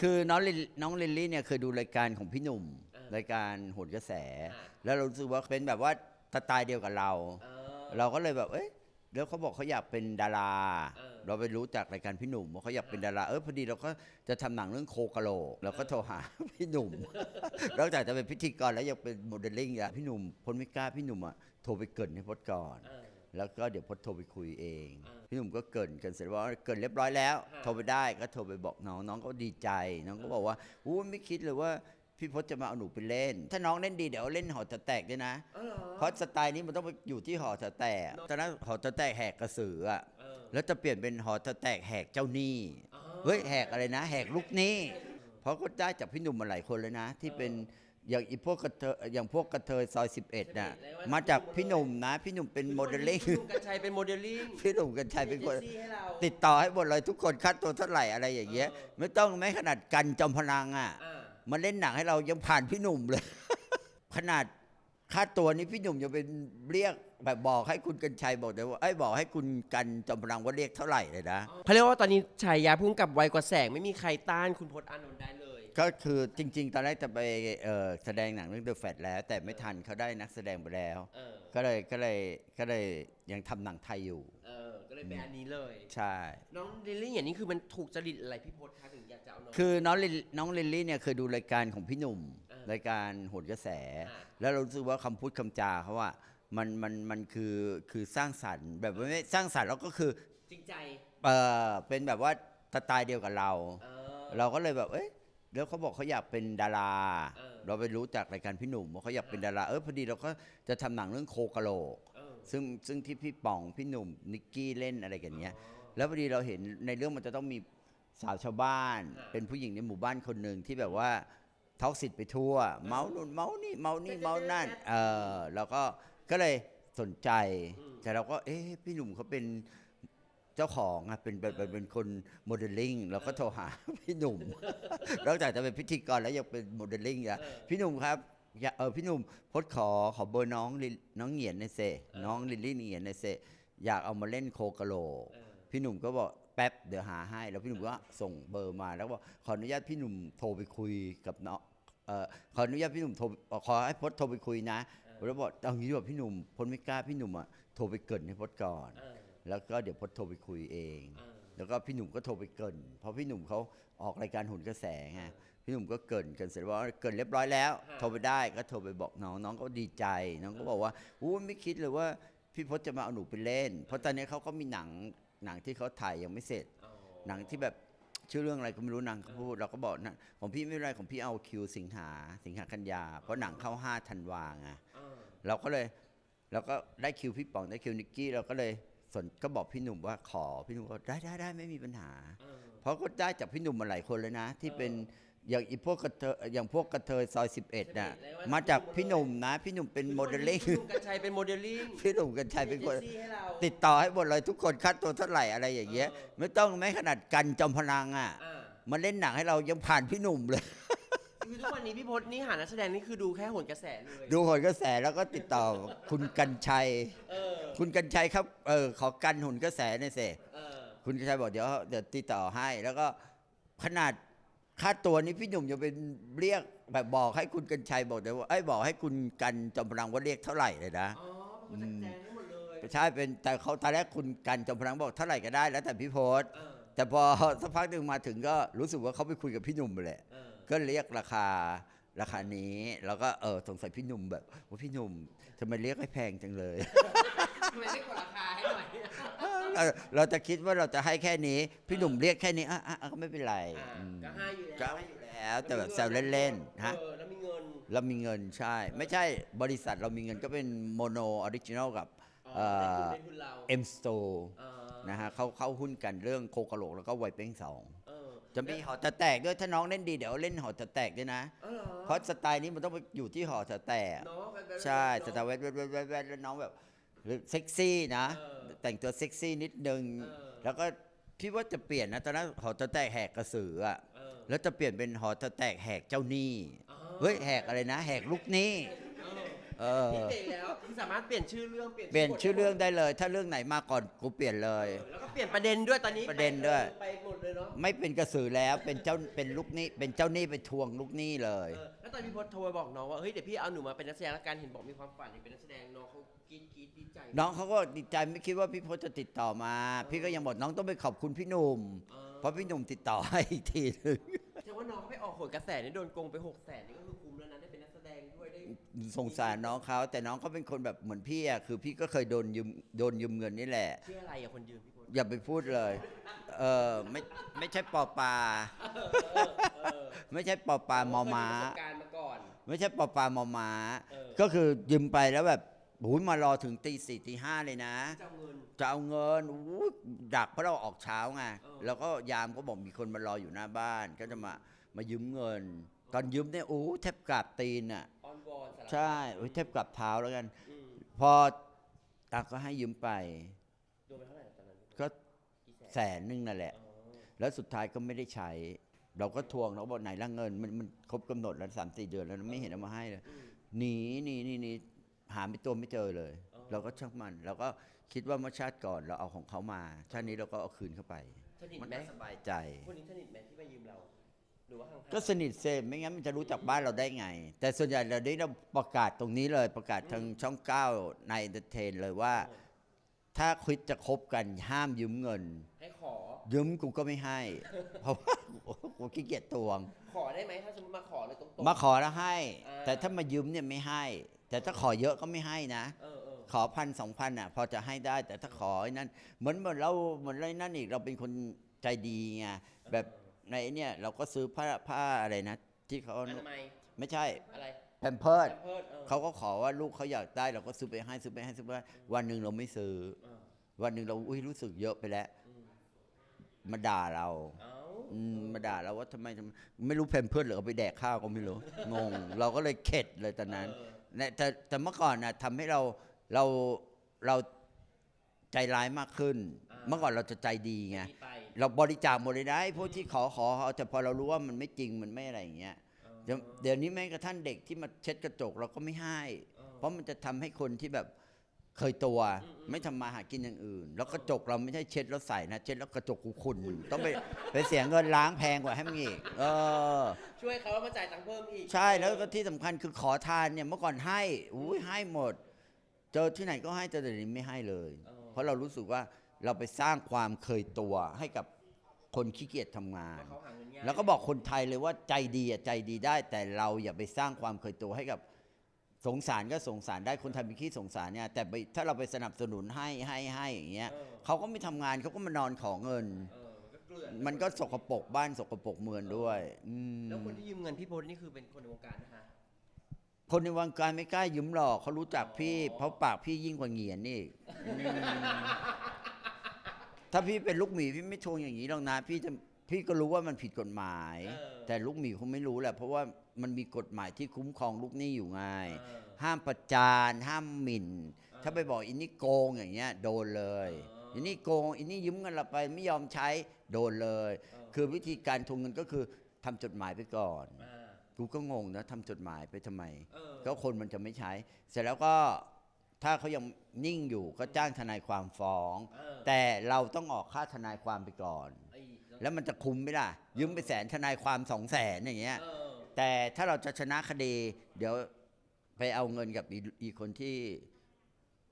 คือน้องลิลน้องลิลลี่เนี่ยเคยดูรายการของพี่หนุ่ม เออรายการโหนกระแส อ่า แล้วเรารู้สึกว่าเป็นแบบว่าสไตล์เดียวกับเรา เออ เราก็เลยแบบ เอ้ยแล้วเขาบอกเขาอยากเป็นดารา เออ เราไปรู้จากรายการพี่หนุ่มว่าเขาอยากเป็นดารา เออพอดีเราก็จะทำหนังเรื่องโคกะโหลกเราก็โทรหา พี่หนุ่ม นอกจากจะเป็นพิธีกรแล้วยังเป็นโมเดลลิ่งอะพี่หนุ่มพลไม่กล้าพี่หนุ่มอะโทรไปเกรินให้พจน์ก่อน เออ แล้วก็เดี๋ยวพจน์โทรไปคุยเองอ่าพี่หนุ่มก็เกรินกันเสร็จว่าเกรินเรียบร้อยแล้วฮะโทรไปได้ก็โทรไปบอกน้องน้องก็ดีใจ น้องก็บอกว่าอู้ไม่คิดเลยว่าพี่พจน์จะมาเอาหนูไปเล่น ถ้าน้องเล่นดีเดี๋ยวเล่นหอจะแตกด้วยนะเออเหรอเพราะสไตล์นี้มันต้องไปอยู่ที่หอจะแตกเนอะตอนนั้นหอจะแตกแหกกระสืออะเออแล้วจะเปลี่ยนเป็นหอจะแตกแหกเจ้าหนี้อ๋อเฮ้ยแหกอะไรนะ แหกลูกหนี้ เพราะก็ได้จากพี่หนุ่มมาหลายคนเลยนะ ที่เป็น อย่างอีพวกกระเทยอย่างพวกกระเทยซอย11น่ะใช่แล้วมาจากพี่หนุ่มนะ พี่หนุ่มเป็นโมเดลลิ่งพี่หนุ่มกัญชัยเป็นโมเดลลิ่งพี่หนุ่มกัญชัยเป็นคนซ็กซี่ให้เราติดต่อให้หมดเลยทุกคนค่าตัวเท่าไหร่อะไรอย่างเงี้ยเออไม่ต้องแม้ขนาดกันจอมพลังอะอ่ามาเล่นหนังให้เรายังผ่านพี่หนุ่มเลย ขนาดค่าตัวนี้พี่หนุ่มยังเป็นเรียกแบบบอกให้คุณกัญชัยบอกเลยว่าไอ้ยบอกให้คุณกันจอมพลังว่าเรียกเท่าไหร่เลยนะเขาเรียกว่าตอนนี้ฉายาพุ่งกับไวกว่าแสงไม่มีใครต้านคุณพจน์อานนท์ได้เลย ก็คือจริง ๆ ตอนแรกจะไปเอ่อแสดงหนังเรื่อง The Fat แล้ว แต่ไม่ทันเขาได้นักแสดงไปแล้ว เออก็เลยก็เลยก็เลยยังทำหนังไทยอยู่ เออก็เลยเป็นอันนี้เลย ใช่ น้องลิลลี่อย่างนี้คือมันถูกจริตอะไรพี่พจน์คะถึงอยากจะเอาน้อง คือน้องลิลน้องลิลลี่เนี่ยเคยดูรายการของพี่หนุ่ม เออรายการโหนกระแส อ่า แล้วเรารู้สึกว่าคำพูดคำจาเขาว่ามันมันมันคือคือสร้างสรรค์แบบไม่สร้างสรรค์แล้วก็คือจริงใจ เออเป็นแบบว่าสไตล์เดียวกับเรา เออเราก็เลยแบบเอ้ย แล้วเขาบอกเขาอยากเป็นดารา เออเราไปรู้จากรายการพี่หนุ่มว่าเขาอยากเป็นดาราเออพอดีเราก็จะทำหนังเรื่องโคกะโหลก เออ ซึ่งซึ่งที่พี่ป๋องพี่หนุ่มนิกกี้เล่นอะไรกันเนี้ยอ๋อแล้วพอดีเราเห็นในเรื่องมันจะต้องมีสาวชาวบ้าน อ่า เป็นผู้หญิงในหมู่บ้านคนหนึ่งที่แบบว่าท็อกซิตไปทั่ว เมานู่นเมานี่เมานี่เมานั่นเออแล้วก็ก็เลยสนใจอืมแต่เราก็เอ๊ะพี่หนุ่มเขาเป็น เจ้าของอะเป็นเป็นเป็นเป็นคนโมเดลลิ่งเราก็โทรหาพี่หนุ่มนอกจากจะเป็นพิธีกรแล้วยังเป็นโมเดลลิ่งอะเออพี่หนุ่มครับอย่าเออพี่หนุ่มพดขอขอเบอร์น้องลิน้องเหงียนในอยเซน้องลิลลี่เหงียนในอยเซอยากเอามาเล่นโคกะโหลกเออพี่หนุ่มก็บอกแป๊บเดี๋ยวหาให้ แล้วพี่หนุ่มก็ส่งเบอร์มาแล้วก็บอกขออนุญาตพี่หนุ่มโทรไปคุยกับน้องเอ่อขออนุญาตพี่หนุ่มโทรเอ่อขอให้พจน์โทรไปคุยนะผมแล้วบอกเอางี้ดีกว่าพี่หนุ่มพจน์ไม่กล้าพี่หนุ่มอะโทรไปเกรินให้พจน์ก่อนเออ แล้วก็เดี๋ยวพจน์โทรไปคุยเองเออแล้วก็พี่หนุ่มก็โทรไปเกรินเพราะพี่หนุ่มเขาออกรายการหุ่นกระแสไงพี่หนุ่มก็เกรินกันเสร็จว่าเกรินเรียบร้อยแล้วฮะโทรไปได้ก็โทรไปบอกน้องน้องก็ดีใจ น้องก็บอกว่าอู้ไม่คิดเลยว่าพี่พจน์จะมาเอาหนูไปเล่น เพราะตอนนี้เขาก็มีหนังหนังที่เขาถ่ายยังไม่เสร็จอ๋อหนังที่แบบชื่อเรื่องอะไรก็ไม่รู้นางเขาพูดเราก็บอกนะของพี่ไม่เป็นไรของพี่เอาคิวสิงหาสิงหากันยา เพราะหนังเข้าห้าธันวาไงเออเราก็เลยเราก็ได้คิวพี่ป๋องได้คิวนิกกี้เราก็เลย สนก็บอกพี่หนุ่มว่าขอพี่หนุ่มก็ได้ได้ได้ไม่มีปัญหาเออเพราะก็ได้จากพี่หนุ่มมาหลายคนเลยนะ ที่เป็นอย่างอีพวกกระเทยอย่างพวกกระเทยซอย11น่ะใช่แล้วมาจากพี่หนุ่มนะ พี่หนุ่มเป็นโมเดลลิ่งพี่หนุ่มกัญชัยเป็นโมเดลลิ่งพี่หนุ่มกัญชัยเป็นคนซ็กซี่ให้เราติดต่อให้หมดเลยทุกคนค่าตัวเท่าไหร่อะไรอย่างเงี้ยเออไม่ต้องแม้ขนาดกันจอมพลังอะอ่ามาเล่นหนังให้เรายังผ่านพี่หนุ่มเลยคือทุกวันนี้พี่พจน์นี่หานักแสดงนี่คือดูแค่โหนกระแสเลยดูหนกระแสแล้วก็ติดต่อคุณกัญชัย เออ คุณกัญชัยครับเออขอกันหุ่นกระแสหน่อยสิเออคุณกัญชัยบอกเดี๋ยวเดี๋ยวติดต่อให้ แล้วก็ขนาดค่าตัวนี้พี่หนุ่มยังเป็นเรียกแบบบอกให้คุณกัญชัยบอกเลยว่าไอ้ยบอกให้คุณกันจอมพลังว่าเรียกเท่าไหร่เลยนะ อ๋อเป็นคนจัดแจงให้หมดเลยใช่เป็นแต่เขาตอนแรกคุณกันจอมพลังบอกเท่าไหร่ก็ได้แล้วแต่พี่โพสเออแต่พอ สักพักหนึ่งมาถึงก็รู้สึกว่าเขาไปคุยกับพี่หนุ่มไปแหละ เออ ก็เรียกราคาราคานี้ แล้วก็เออสงสัยพี่หนุ่มแบบว่าพี่หนุ่มทำไมเรียกให้แพงจังเลย ทำไมไม่กดราคาให้หน่อยเออเราจะคิดว่าเราจะให้แค่นี้ พี่หนุ่มเรียกแค่นี้อะอะอะก็ไม่เป็นไรอ่าอืมก็ให้อยู่แล้วก็ให้อยู่แล้วแต่แบบแซวเล่นๆฮะ เออแล้วมีเงิน เรามีเงินใช่ ไม่ใช่บริษัทเรามีเงินก็เป็นโมโนออริจินอลกับอ๋อเอ่อเป็นทุนเรา เอ็มสโตเออนะฮะเขาเข้าหุ้นกันเรื่องโคกะโหลกแล้วก็ไวเป้งสองเออจะมีหอจะแตกด้วยถ้าน้องเล่นดีเดี๋ยวเล่นหอจะแตกด้วยนะเออเหรอเพราะสไตล์นี้มันต้องไปอยู่ที่หอจะแตก เนาะแบบใช่ สไตล์แวดแวดแวดแวดแวดแล้วน้องแบบ เซ็กซี่นะเออแต่งตัวเซ็กซี่นิดนึงเออแล้วก็พี่ว่าจะเปลี่ยนนะตอนนั้นหอจะแตกแหกกระสืออะเออแล้วจะเปลี่ยนเป็นหอจะแตกแหกเจ้าหนี้อ๋อเฮ้ยแหกอะไรนะ แหกลูกหนี้เออเอออนี่เปลี่ยนแล้วคือสามารถเปลี่ยนชื่อเรื่องเปลี่ยนเปลี่ยนชื่อเรื่องบทได้เลย ถ้าเรื่องไหนมาก่อนกูเปลี่ยนเลยเออแล้วก็เปลี่ยนประเด็นด้วยตอนนี้ประเด็นด้วยไปหมดเลยเนาะไม่เป็นกระสือแล้วเป็นเจ้าเป็นลูกหนี้เป็นเจ้าหนี้ไปทวงลูกหนี้เลยเออแล้วตอนพี่พศโทรไปบอกน้องว่าเฮ้ยเดี๋ยวพี่เอาหนูมาเป็นนักแสดงละกันเห็นบอกมีความฝันอยากเป็นนักแสดงน้องเขา กรีดกรีดดีใจน้องเขาก็ดีใจไม่คิดว่าพี่พจน์จะติดต่อมา พี่ก็ยังบอกน้องต้องไปขอบคุณพี่หนุ่มเออเพราะพี่หนุ่มติดต่อให้อีกทีหนึงแสดงว่าน้องเขาไปออกโหนกระแสนี่โดนโกงไปหกแสนนี่ก็คือคุ้มแล้วนะได้เป็นนักแสดงด้วยได้สงสารน้องเขาแต่น้องเขาเป็นคนแบบเหมือนพี่อะคือพี่ก็เคยโดนยืมโดนยืมเงินนี่แหละ ชื่ออะไรอะคนยืมพี่พศอย่าไปพูดเลย เออไม่ไม่ใช่ปอปลาเออไม่ใช่ปอปลามอม้า เคยประสบการณ์มาก่อน ไม่ใช่ปอปลามอม้า เออ ก็คือยืมไปแล้วแบบ หูยมารอถึงตีสี่ตีห้าเลยนะ จะเอาเงิน จะเอาเงินอู้ดักเพราะเราออกเช้าไงเออ แล้วก็ยามก็บอกมีคนมารออยู่หน้าบ้าน ก็จะมามายืมเงิน ตอนยืมเนี่ยโอ้แทบกราบตีนอะ ออนวอนสารพัดใช่โอ้ยแทบกราบเท้าแล้วกัน อืมพอตาก็ให้ยืมไป โดนไปเท่าไหร่ตอนนั้นก็กี่แสนหนึงนั่นแหละ อ๋อแล้วสุดท้ายก็ไม่ได้ใช้ เราก็ทวงเราก็บอกไหนละเงิน มันมันครบกำหนดแล้วสามสี่เดือนแล้วไม่เห็นเอามาให้เลย อืมหนีหนีหนีหนี หาไม่ตัวไม่เจอเลยอ๋อเราก็ช่างมันเราก็คิดว่าเมื่อชาติก่อนเราเอาของเขามา ชาตินี้เราก็เอาคืนเข้าไปสนิทมันไหมก็สบายใจคนนี้สนิทไหมที่มายืมเราหรือว่าห่างๆก็สนิทเซมไม่งั้นมันจะรู้จักบ้านเราได้ไง แต่ส่วนใหญ่เราได้เราประกาศตรงนี้เลยประกาศทางช่องเก้าในเอนเตอร์เทนเลยว่า ถ้าคิดจะคบกันห้ามยืมเงิน ให้ขอ ยืมกูก็ไม่ให้ เพราะว่ากูขี้เกียจตวง ขอได้ไหมถ้าสมมติมาขอเลยตรงๆมาขอแล้วให้อ่าแต่ถ้ามายืมเนี่ยไม่ให้ แต่ถ้าขอเยอะก็ไม่ให้นะเออเออขอพันสองพันอะ พอจะให้ได้ แต่ถ้าขอไอ้นั่นเหมือนเหมือนเราเหมือนอะไรนั่นอีกเราเป็นคนใจดีไงแบบในเนี่ยเราก็ซื้อผ้าผ้าอะไรนะ ที่เขาอนามัยไม่ใช่อะไรแพมเพิร์ดแพมเพิร์ดเออเขาก็ขอว่าลูกเขาอยากได้เราก็ซื้อไปให้ซื้อไปให้ซื้อไปให้วันหนึ่งเราไม่ซื้อเออวันหนึ่งเราอุ้ยรู้สึกเยอะไปแล้วอืมมาด่าเราเอ้าอืมมาด่าเราว่าทำไมทำไมไม่รู้แพมเพิร์ดหรือเอาไปแดกข้าวก็ไม่รู้งง เราก็เลยเข็ดเลยตอนนั้นเออเนี่ย แต่แต่เมื่อก่อนนะทำให้เราเราเราใจร้ายมากขึ้นเมื่อก่อนเราจะใจดีไงมีไปเราบริจาคหมดเลยนะไอ้พวกที่ขอขอเขาแต่พอเรารู้ว่ามันไม่จริงมันไม่อะไรอย่างเงี้ยเออเดี๋ยวเดี๋ยวนี้แม้กระทั่งเด็กที่มาเช็ดกระจกเราก็ไม่ให้เออเพราะมันจะทำให้คนที่แบบ เคยตัวอืมอืมไม่ทำมาหากินอย่างอื่น แล้วกระจกเราไม่ใช่เช็ดแล้วใส่นะ เช็ดแล้วกระจกกูขุ่นต้องไปไปเสียเงินล้างแพงกว่าให้มึงอีกเออ ช่วยเขาแล้วมาจ่ายตังค์เพิ่มอีก ใช่แล้วก็ที่สำคัญคือขอทานเนี่ยเมื่อก่อนให้อุ้ยให้หมด เจอที่ไหนก็ให้แต่เดี๋ยวนี้ไม่ให้เลยเออเพราะเรารู้สึกว่าเราไปสร้างความเคยตัวให้กับคนขี้เกียจทำงานเพราะเขาหาเงินง่ายแล้วก็บอกคนไทยเลยว่าใจดีอะใจดีได้ แต่เราอย่าไปสร้างความเคยตัวให้กับ สงสารก็สงสารได้คนไทยมีขี้สงสารเนี่ยแต่ไปถ้าเราไปสนับสนุนให้ให้ให้อย่างเงี้ยเออ เขาก็ไม่ทำงานเขาก็มานอนขอเงิน เออก็เกลื่อนมันก็สกปรกบ้านสกปรกเมืองด้วยอืมแล้วคนที่ยืมเงินพี่พศนี่คือเป็นคนในวงการนะคะ คนในวงการไม่กล้ายืมหรอกเขารู้จักพี่เพราะปากพี่ยิ่งกว่าเหงียนนี่อืมถ้าพี่เป็นลูกหมีพี่ไม่ทวงอย่างนี้หรอกนะพี่จะพี่ก็รู้ว่ามันผิดกฎหมาย เออ แต่ลูกหมีคงไม่รู้แหละเพราะว่า มันมีกฎหมายที่คุ้มครองลูกหนี้อยู่ไงเออห้ามประจาน ห้ามหมิ่นอถ้าไปบอกอินนี่โกงอย่างเงี้ยโดนเลยอ๋ออิอินนี่โกงอินนี่ยืมเงินเราไปไม่ยอมใช้โดนเลยเออคือวิธีการทวงเงินก็คือทำจดหมายไปก่อนอ่ากูก็งงนะทำจดหมายไปทำไมเออก็คนมันจะไม่ใช้ เสร็จแล้วก็ถ้าเขายังนิ่งอยู่ก็จ้างทนายความฟ้องเออแต่เราต้องออกค่าทนายความไปก่อนไอ้แล้วมันจะคุ้มไหมล่ะ ยืมไปแสนทนายความสองแสนอย่างเงี้ยเออ แต่ถ้าเราจะชนะคดี เดี๋ยวไปเอาเงินกับอีอีคนที่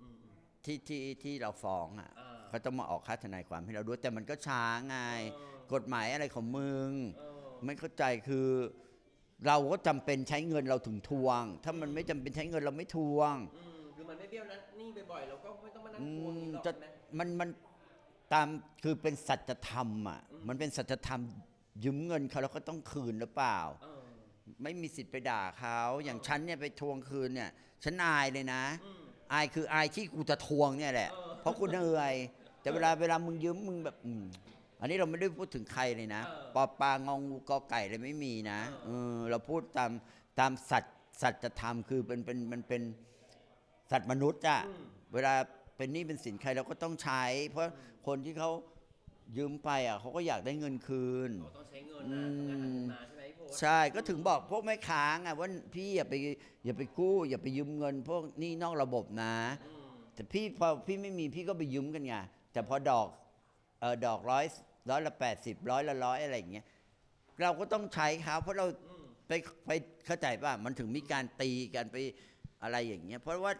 อืมอืมที่ที่ที่เราฟ้องอะอ่าเขาต้องมาออกค่าทนายความให้เราด้วยแต่มันก็ช้าไงเออกฎหมายอะไรของมึงเออไม่เข้าใจคือ เราก็จำเป็นใช้เงินเราถึงทวง ถ้ามันไม่จำเป็นใช้เงินเราไม่ทวงอืมคือมันไม่เบี้ยวนะหนี่บ่อยๆเราก็ไม่ต้องมานั่งอืทวงมนี้หรอกจะใช่ไหมมันมันตามคือเป็นสัจธรรมอะอืมมันเป็นสัจธรรมยืมเงินเขาแล้วก็ต้องคืนหรือเปล่าเออ ไม่มีสิทธิ์ไปด่าเขาอย่างฉันเนี่ยไปทวงคืนเนี่ยฉันอายเลยนะอืมอายคืออายที่กูจะทวงเนี่ยแหละเออเพราะกูเหนื่อยแต่เวลาเวลามึงยืมมึงแบบอืมอันนี้เราไม่ได้พูดถึงใครเลยนะเออปอปลางองูกอไก่เลยไม่มีนะเอเอออเราพูดตามตามสัจสัจธรรมคือเป็นเป็นมันเป็นสัตว์มนุษย์อะอืมเวลาเป็นหนี้เป็นสินใครเราก็ต้องใช้ เพราะคนที่เขายืมไปอะเขาก็อยากได้เงินคืนเราต้องใช้เงินนะทำงานหาเงินมาใช่ไหมพี่พศ ใช่ก็ถึงบอกพวกแม่ค้าไงว่าพี่อย่าไปอย่าไปกู้ อย่าไปยืมเงิน พวกหนี้นอกระบบนะ แต่พี่พอพี่ไม่มีพี่ก็ไปยืมกันไงแต่พอดอกเออดอกร้อยร้อยละแปดสิบร้อยละร้อยอะไรอย่างเงี้ยเราก็ต้องใช้เขาเพราะเราไปไปเข้าใจป่ะมันถึงมีการตีกันไปอะไรอย่างเงี้ยเพราะว่า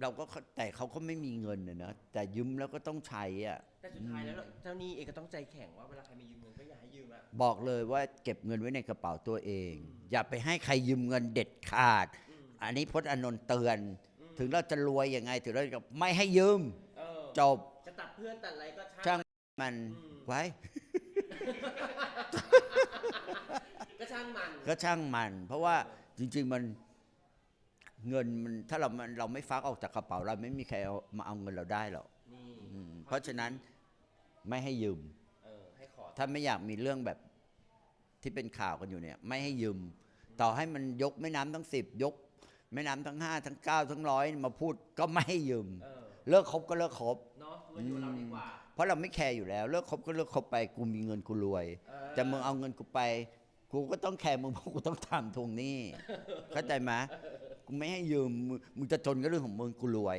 เราก็แต่เขาก็ไม่มีเงินนะนะแต่ยืมแล้วก็ต้องใช้อะ แต่สุดท้ายแล้วเจ้าหนี้เองก็ต้องใจแข็งว่าเวลาใครมายืมเงินก็อย่าให้ยืมอะ บอกเลยว่าเก็บเงินไว้ในกระเป๋าตัวเอง อย่าไปให้ใครยืมเงินเด็ดขาด อืม อันนี้พจน์อานนท์เตือน อืมถึงเราจะรวยยังไง ถึงเราจะไม่ให้ยืมเออจบจะตัดเพื่อนตัดอะไรก็ช่าช่างง มันอืม ไว้ ก็ช่างมัน ก็ช่างมัน เพราะว่าจริง ๆ มันเงินมันถ้าเรามันเราไม่ฟักออกจากกระเป๋าเราไม่มีใครเอามาเอาเงินเราได้หรอกนี่อืมเพราะฉะนั้น ไม่ให้ยืม เออให้ขอถ้าไม่อยากมีเรื่องแบบที่เป็นข่าวกันอยู่เนี่ย ไม่ให้ยืม ต่อให้มันยกแม่น้ำทั้งสิบยกแม่น้ำทั้งห้าทั้งเก้าทั้งร้อยมาพูดก็ไม่ให้ยืม เออเลิกคบก็เลิกคบ เนาะมาอยู่กับเราดีกว่า เพราะเราไม่แคร์อยู่แล้ว เลิกคบก็เลิกคบไปกูมีเงินกูรวย เออ แต่มึงเอาเงินกูไป กูก็ต้องแคร์มึงเพราะกูต้องทำทวงหนี้ เข้าใจไหมกูไม่ให้ยืมมึงมึงจะจนก็เรื่องของมึงกูรวย